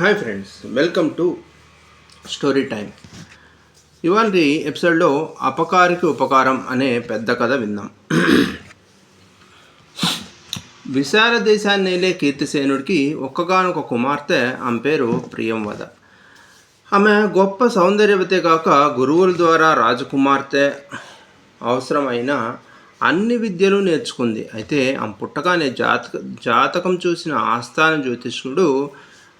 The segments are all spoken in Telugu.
Hi friends welcome to story time ఇవాళ ఎపిసోడ్లో అపకారికి ఉపకారం అనే పెద్ద కథ విందాం. విశాల దేశాన్ని నేలే కీర్తిసేనుడికి ఒక్కగానొక కుమార్తె ఆమె పేరు ప్రియంవద. ఆమె గొప్ప సౌందర్యవతే కాక గురువుల ద్వారా రాజకుమార్తె అవసరమైన అన్ని విద్యలు నేర్చుకుంది. అయితే ఆమె పుట్టగానే జాతక జాతకం చూసిన ఆస్థాన జ్యోతిష్కుడు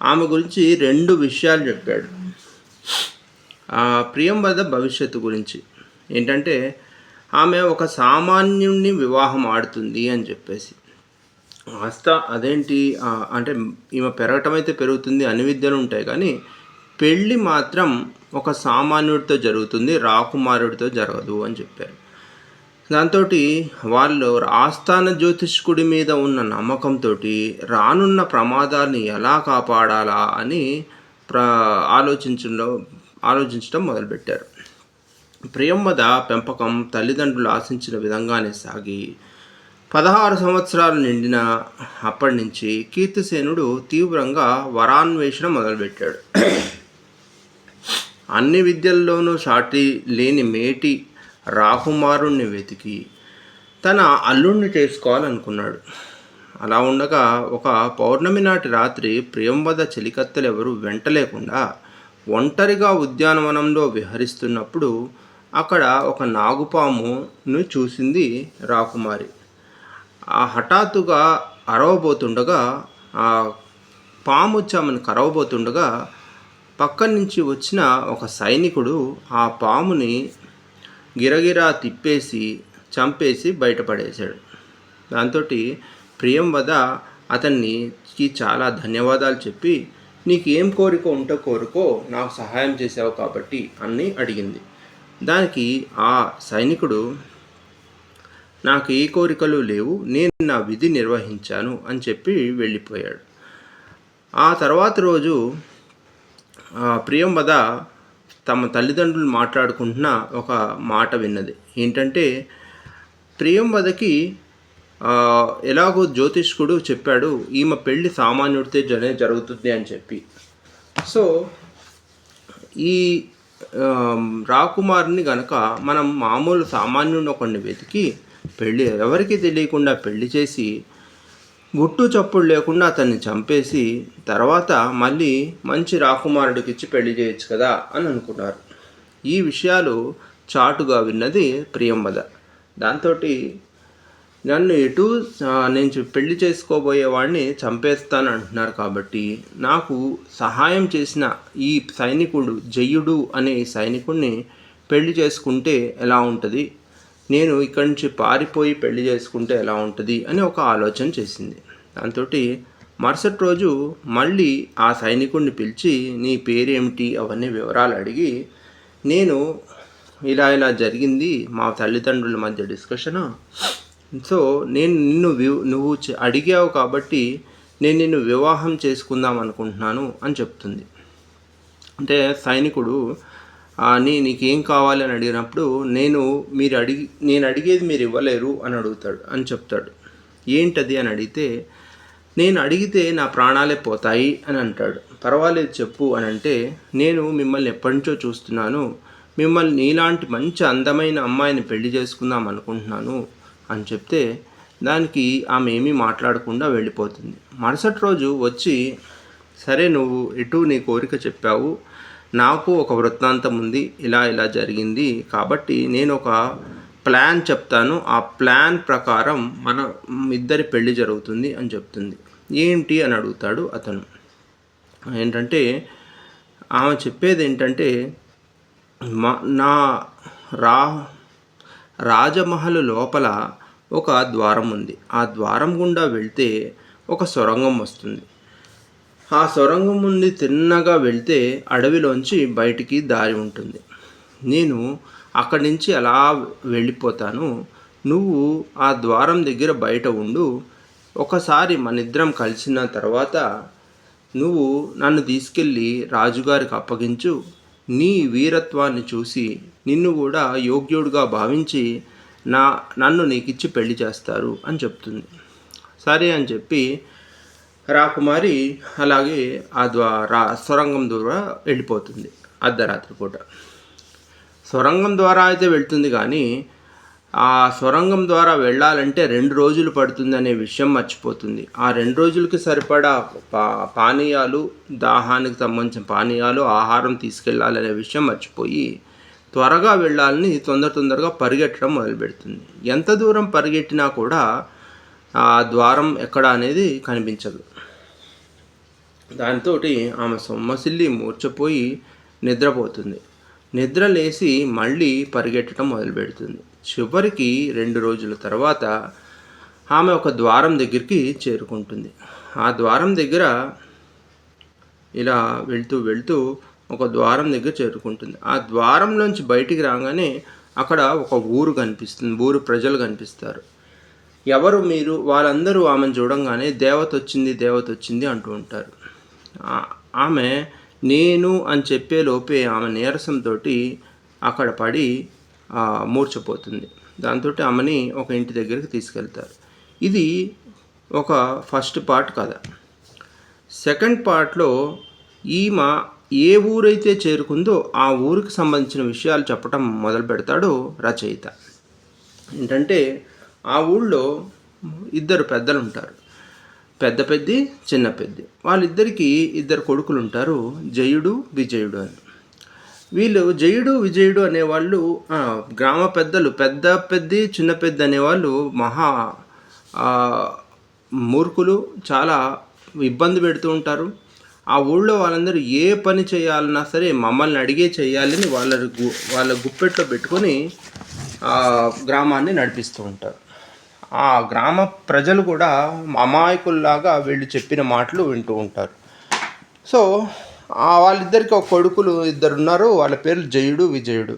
ఆమె గురించి రెండు విషయాలు చెప్పాడు. ప్రియం వద్ద భవిష్యత్తు గురించి. ఏంటంటే ఆమె ఒక సామాన్యుణ్ణి వివాహం ఆడుతుంది అని చెప్పేసి. వాస్త అదేంటి అంటే ఈమె పెరగటం అయితే పెరుగుతుంది అన్ని విద్యలు ఉంటాయి కానీ పెళ్ళి మాత్రం ఒక సామాన్యుడితో జరుగుతుంది రాకుమారుడితో జరగదు అని చెప్పారు. దాంతో వాళ్ళు ఆస్థాన జ్యోతిష్కుడి మీద ఉన్న నమ్మకంతో రానున్న ప్రమాదాన్ని ఎలా కాపాడాలా అని ప్ర ఆలోచించడం ఆలోచించడం మొదలుపెట్టారు. ప్రియంవద పెంపకం తల్లిదండ్రులు ఆశించిన విధంగానే సాగి పదహారు సంవత్సరాలు నిండిన అప్పటి నుంచి కీర్తిసేనుడు తీవ్రంగా వరాన్వేషణ మొదలుపెట్టాడు. అన్ని విద్యల్లోనూ సాటి లేని మేటి రాకుమారుణ్ణి వెతికి తన అల్లుణ్ణి చేసుకోవాలనుకున్నాడు. అలా ఉండగా ఒక పౌర్ణమి నాటి రాత్రి ప్రియంవద చెలికత్తెలు వెంటలేకుండా వెంట లేకుండా ఒంటరిగా ఉద్యానవనంలో విహరిస్తున్నప్పుడు అక్కడ ఒక నాగుపామును చూసింది రాకుమారి. ఆ హఠాత్తుగా అరవబోతుండగా ఆ పాము వచ్చి ఆమెను కరవబోతుండగా పక్క నుంచి వచ్చిన ఒక సైనికుడు ఆ పాముని గిరగిరా తిప్పేసి చంపేసి బయటపడేశాడు. దాంతో ప్రియం వద అతన్నికి చాలా ధన్యవాదాలు చెప్పి నీకు ఏం కోరిక ఉంటో కోరుకో నాకు సహాయం చేసావు కాబట్టి అని అడిగింది. దానికి ఆ సైనికుడు నాకు ఏ కోరికలు లేవు నేను నా విధి నిర్వహించాను అని చెప్పి వెళ్ళిపోయాడు. ఆ తర్వాత రోజు ప్రియం వద తమ తల్లిదండ్రులు మాట్లాడుకుంటున్న ఒక మాట విన్నది. ఏంటంటే ప్రియంవదకి ఎలాగో జ్యోతిష్కుడు చెప్పాడు ఈమె పెళ్ళి సామాన్యుడితే జనే జరుగుతుంది అని చెప్పి. సో ఈ రాకుమారుని గనక మనం మామూలు సామాన్యుడిని ఒకడిని వెతికి పెళ్ళి ఎవరికి తెలియకుండా పెళ్ళి చేసి గుట్టు చప్పుడు లేకుండా అతన్ని చంపేసి తర్వాత మళ్ళీ మంచి రాకుమారుడికి ఇచ్చి పెళ్ళి చేయొచ్చు కదా అని అనుకున్నారు. ఈ విషయాలు చాటుగా విన్నది ప్రియంవద దాంతో నన్ను ఎటు నేను పెళ్ళి చేసుకోబోయేవాడిని చంపేస్తాను అంటున్నారు కాబట్టి నాకు సహాయం చేసిన ఈ సైనికుడు జయుడు అనే సైనికుడిని పెళ్ళి చేసుకుంటే ఎలా ఉంటుంది? నేను ఇక్కడి నుంచి పారిపోయి పెళ్ళి చేసుకుంటే ఎలా ఉంటుంది అని ఒక ఆలోచన చేసింది. దాంతో మరుసటి రోజు మళ్ళీ ఆ సైనికుడిని పిలిచి నీ పేరేమిటి? అవన్నీ వివరాలు అడిగి నేను ఇలా ఇలా జరిగింది మా తల్లిదండ్రుల మధ్య డిస్కషన్ సో నేను నిన్ను నువ్వు అడిగావు కాబట్టి నేను నిన్ను వివాహం చేసుకుందాం అనుకుంటున్నాను అని చెప్తుంది. అంటే సైనికుడు అని నీకేం కావాలి? అని అడిగినప్పుడు నేను మీరు అడిగి నేను అడిగేది మీరు ఇవ్వలేరు అని అడుగుతాడు అని చెప్తాడు. ఏంటది? అని అడిగితే నేను అడిగితే నా ప్రాణాలే పోతాయి అని అంటాడు. పర్వాలేదు చెప్పు అని అంటే నేను మిమ్మల్ని ఎప్పటి నుంచో చూస్తున్నాను. మిమ్మల్ని నీలాంటి మంచి అందమైన అమ్మాయిని పెళ్ళి చేసుకుందాం అనుకుంటున్నాను అని చెప్తే దానికి ఆమె ఏమీ మాట్లాడకుండా వెళ్ళిపోతుంది. మరుసటి రోజు వచ్చి సరే నువ్వు ఎటు నీ కోరిక చెప్పావు. నాకు ఒక వృత్తాంతం ఉంది ఇలా ఇలా జరిగింది కాబట్టి నేను ఒక ప్లాన్ చెప్తాను. ఆ ప్లాన్ ప్రకారం మన ఇద్దరి పెళ్ళి జరుగుతుంది అని చెప్తుంది. ఏంటి అని అడుగుతాడు అతను. ఏంటంటే ఆమె చెప్పేది ఏంటంటే మా నా రా రాజమహల్ లోపల ఒక ద్వారం ఉంది. ఆ ద్వారం గుండా వెళ్తే ఒక సొరంగం వస్తుంది. ఆ సొరంగం నుండి తిన్నగా వెళ్తే అడవిలోంచి బయటికి దారి ఉంటుంది. నేను అక్కడి నుంచి అలా వెళ్ళిపోతాను. నువ్వు ఆ ద్వారం దగ్గర బయట ఉండు. ఒకసారి మనిద్దరం కలిసిన తర్వాత నువ్వు నన్ను తీసుకెళ్ళి రాజుగారికి అప్పగించు. నీ వీరత్వాన్ని చూసి నిన్ను కూడా యోగ్యుడిగా భావించి నా నన్ను నీకిచ్చి పెళ్ళి చేస్తారు అని చెప్తుంది. సరే అని చెప్పి రాకుమారి అలాగే ఆ ద్వారా సొరంగం ద్వారా వెళ్ళిపోతుంది అర్ధరాత్రి పూట. సొరంగం ద్వారా అయితే వెళ్తుంది కానీ ఆ సొరంగం ద్వారా వెళ్ళాలంటే రెండు రోజులు పడుతుంది అనే విషయం మర్చిపోతుంది. ఆ రెండు రోజులకి సరిపడా పా పానీయాలు దాహానికి సంబంధించిన పానీయాలు ఆహారం తీసుకెళ్ళాలనే విషయం మర్చిపోయి త్వరగా వెళ్ళాలని తొందర తొందరగా పరిగెట్టడం మొదలుపెడుతుంది. ఎంత దూరం పరిగెట్టినా కూడా ఆ ద్వారం ఎక్కడ అనేది కనిపించదు. దాంతో ఆమె సొమ్మసిల్లి మూర్చపోయి నిద్రపోతుంది. నిద్ర లేచి మళ్ళీ పరిగెట్టడం మొదలుపెడుతుంది. చివరికి రెండు రోజుల తర్వాత ఆమె ఒక ద్వారం దగ్గరికి చేరుకుంటుంది. ఆ ద్వారం దగ్గర ఇలా వెళ్తూ వెళ్తూ ఒక ద్వారం దగ్గర చేరుకుంటుంది. ఆ ద్వారంలోంచి బయటికి రాగానే అక్కడ ఒక ఊరు కనిపిస్తుంది. ఊరు ప్రజలు కనిపిస్తారు. ఎవరు మీరు? వాళ్ళందరూ ఆమెను చూడంగానే దేవత వచ్చింది దేవత వచ్చింది అంటూ ఉంటారు. ఆమె నేను అని చెప్పే లోపే ఆమె నీరసంతో అక్కడ పడి మూర్చపోతుంది. దాంతో ఆమెని ఒక ఇంటి దగ్గరికి తీసుకెళ్తారు. ఇది ఒక ఫస్ట్ పార్ట్ కథ. సెకండ్ పార్ట్లో ఈమె ఏ ఊరైతే చేరుకుందో ఆ ఊరికి సంబంధించిన విషయాలు చెప్పడం మొదలు పెడతాడు రచయిత. ఏంటంటే ఆ ఊళ్ళో ఇద్దరు పెద్దలు ఉంటారు పెద్ద పెద్ది చిన్న పెద్ది. వాళ్ళిద్దరికీ ఇద్దరు కొడుకులు ఉంటారు జయుడు విజయుడు అని. వీళ్ళు జయుడు విజయుడు అనేవాళ్ళు గ్రామ పెద్దలు పెద్ద పెద్ది చిన్న పెద్ద అనేవాళ్ళు మహా మూర్ఖులు చాలా ఇబ్బంది పెడుతూ ఉంటారు. ఆ ఊళ్ళో వాళ్ళందరూ ఏ పని చేయాలన్నా సరే మమ్మల్ని అడిగే చేయాలని వాళ్ళ వాళ్ళ గుప్పెట్లో పెట్టుకొని గ్రామాన్ని నడిపిస్తూ ఉంటారు. ఆ గ్రామ ప్రజలు కూడా అమాయకుల్లాగా వీళ్ళు చెప్పిన మాటలు వింటూ ఉంటారు. సో వాళ్ళిద్దరికి ఒక కొడుకులు ఇద్దరు ఉన్నారు వాళ్ళ పేర్లు జయుడు విజయుడు.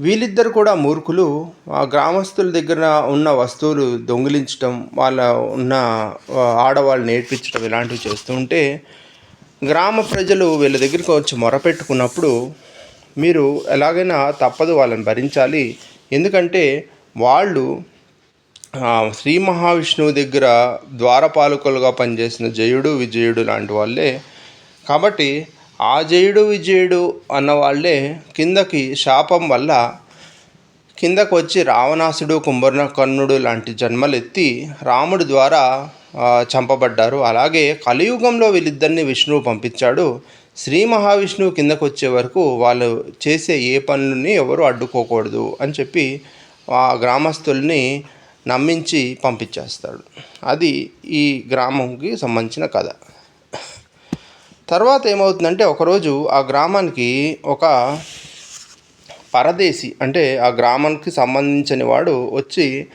వీళ్ళిద్దరు కూడా మూర్ఖులు. ఆ గ్రామస్తుల దగ్గర ఉన్న వస్తువులు దొంగిలించడం వాళ్ళ ఉన్న ఆడవాళ్ళు నేర్పించడం ఇలాంటివి చేస్తుంటే గ్రామ ప్రజలు వీళ్ళ దగ్గరికి వచ్చి మొరపెట్టుకున్నప్పుడు మీరు ఎలాగైనా తప్పదు వాళ్ళని భరించాలి. ఎందుకంటే వాళ్ళు శ్రీ మహావిష్ణువు దగ్గర ద్వారపాలకులుగా పనిచేసిన జయుడు విజయుడు లాంటి వాళ్ళే. కాబట్టి ఆ జయుడు విజయుడు అన్న వాళ్ళే కిందకి శాపం వల్ల కిందకు వచ్చి రావణాసుడు కుంభర్ణకర్ణుడు లాంటి జన్మలు ఎత్తి రాముడి ద్వారా చంపబడ్డారు. అలాగే కలియుగంలో వీళ్ళిద్దరిని విష్ణువు పంపించాడు. శ్రీ మహావిష్ణువు కిందకు వచ్చే వరకు వాళ్ళు చేసే ఏ పనులని ఎవరు అడ్డుకోకూడదు అని చెప్పి ఆ గ్రామస్తుల్ని నమ్మించి పంపించేస్తాడు. అది ఈ గ్రామంకి సంబంధించిన కథ. తర్వాత ఏమవుతుందంటే ఒకరోజు ఆ గ్రామానికి ఒక పరదేశి అంటే ఆ గ్రామానికి సంబంధించిన వాడు వచ్చి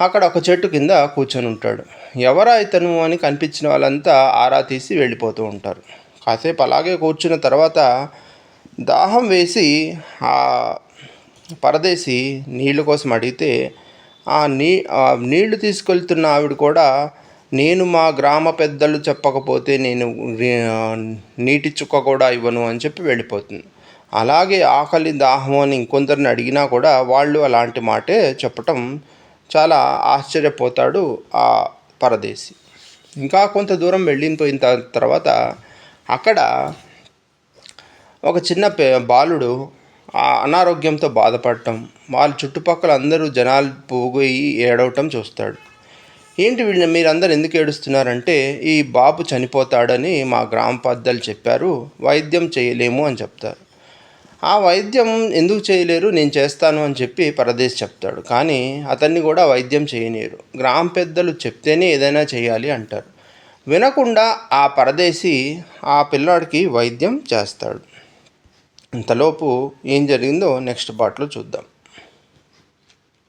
అక్కడ ఒక చెట్టు కింద కూర్చొని ఉంటాడు. ఎవరా ఇతను అని కనిపించిన వాళ్ళంతా ఆరా తీసి వెళ్ళిపోతూ ఉంటారు. కాసేపు అలాగే కూర్చున్న తర్వాత దాహం వేసి ఆ పరదేశి నీళ్ళ కోసం అడిగితే ఆ నీ నీళ్ళు తీసుకెళ్తున్న ఆవిడ కూడా నేను మా గ్రామ పెద్దలు చెప్పకపోతే నేను నీటి చుక్క కూడా ఇవ్వను అని చెప్పి వెళ్ళిపోతుంది. అలాగే ఆకలి దాహం అని ఇంకొందరిని అడిగినా కూడా వాళ్ళు అలాంటి మాటే చెప్పటం చాలా ఆశ్చర్యపోతాడు ఆ పరదేశి. ఇంకా కొంత దూరం వెళ్ళిపోయిన తర్వాత అక్కడ ఒక చిన్న బాలుడు అనారోగ్యంతో బాధపడటం వాళ్ళ చుట్టుపక్కల అందరూ జనాలు పోగొయి ఏడవటం చూస్తాడు. ఏంటి వీళ్ళని మీరందరూ ఎందుకు ఏడుస్తున్నారంటే ఈ బాబు చనిపోతాడని మా గ్రామ పెద్దలు చెప్పారు వైద్యం చేయలేము అని చెప్తారు. ఆ వైద్యం ఎందుకు చేయలేరు నేను చేస్తాను అని చెప్పి పరదేశ్ చెప్తాడు. కానీ అతన్ని కూడా వైద్యం చేయలేరు గ్రామ పెద్దలు చెప్తేనే ఏదైనా చేయాలి అంటారు. వినకుండా ఆ పరదేశి ఆ పిల్లాడికి వైద్యం చేస్తాడు. అంతలోపు ఏం జరిగిందో నెక్స్ట్ పార్ట్లో చూద్దాం.